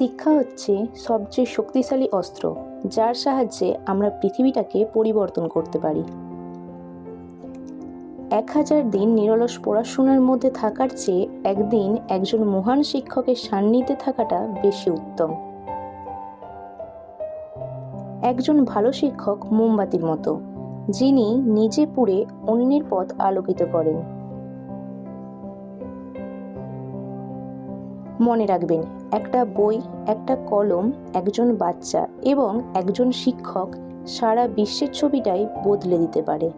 শিক্ষা হচ্ছে সবচেয়ে শক্তিশালী অস্ত্র, যার সাহায্যে আমরা পৃথিবীটাকে পরিবর্তন করতে পারি। এক হাজার দিন নিরলস পড়াশোনার মধ্যে থাকার চেয়ে একদিন একজন মহান শিক্ষকের সান্নিধ্যে থাকাটা বেশি উত্তম। একজন ভালো শিক্ষক মোমবাতির মতো, যিনি নিজে পুড়ে অন্যের পথ আলোকিত করেন। মনে রাখবেন, একটা বই, একটা কলম, একজন বাচ্চা এবং একজন শিক্ষক সারা বিশ্বের ছবিটাই বদলে দিতে পারে।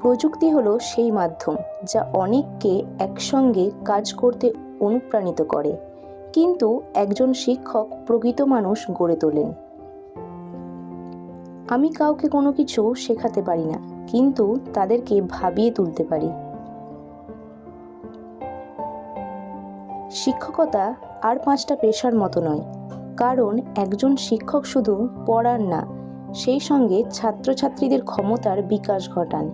প্রযুক্তি হলো সেই মাধ্যম যা অনেককে একসঙ্গে কাজ করতে অনুপ্রাণিত করে। কিন্তু একজন শিক্ষক প্রকৃত মানুষ গড়ে তোলেন। আমি কাউকে কোনো কিছু শেখাতে পারি না, কিন্তু তাদেরকে ভাবিয়ে তুলতে পারি। শিক্ষকতা আর পাঁচটা পেশার মতো নয়। কারণ একজন শিক্ষক শুধু পড়ার না, সেই সঙ্গে ছাত্রছাত্রীদের ক্ষমতার বিকাশ ঘটান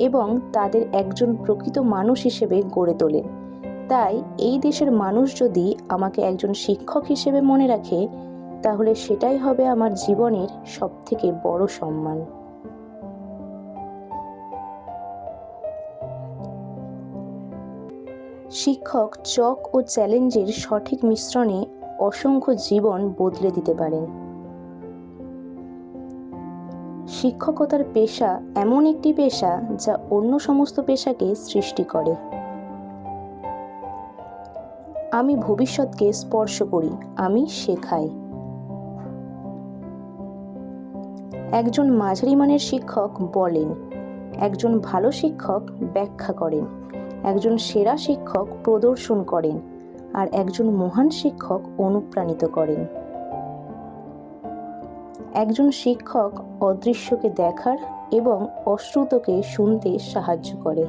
এবং তাদের একজন প্রকৃত মানুষ হিসেবে গড়ে তোলেন তাই এই দেশের মানুষ যদি আমাকে একজন শিক্ষক হিসেবে মনে রাখে, তাহলে সেটাই হবে আমার জীবনের সবথেকে বড় সম্মান। শিক্ষক চক ও চ্যালেঞ্জের সঠিক মিশ্রণে অসংখ্য জীবন বদলে দিতে পারেন। শিক্ষকতার পেশা এমন একটি পেশা যা অন্য সমস্ত পেশাকে সৃষ্টি করে। আমি ভবিষ্যৎকে স্পর্শ করি, আমি শেখাই। একজন মাঝারি মানের শিক্ষক বলেন, একজন ভালো শিক্ষক ব্যাখ্যা করেন। একজন সেরা শিক্ষক প্রদর্শন করেন আর একজন মহান শিক্ষক অনুপ্রাণিত করেন। একজন শিক্ষক অদৃশ্যকে দেখার এবং অশ্রুতকে শুনতে সাহায্য করে।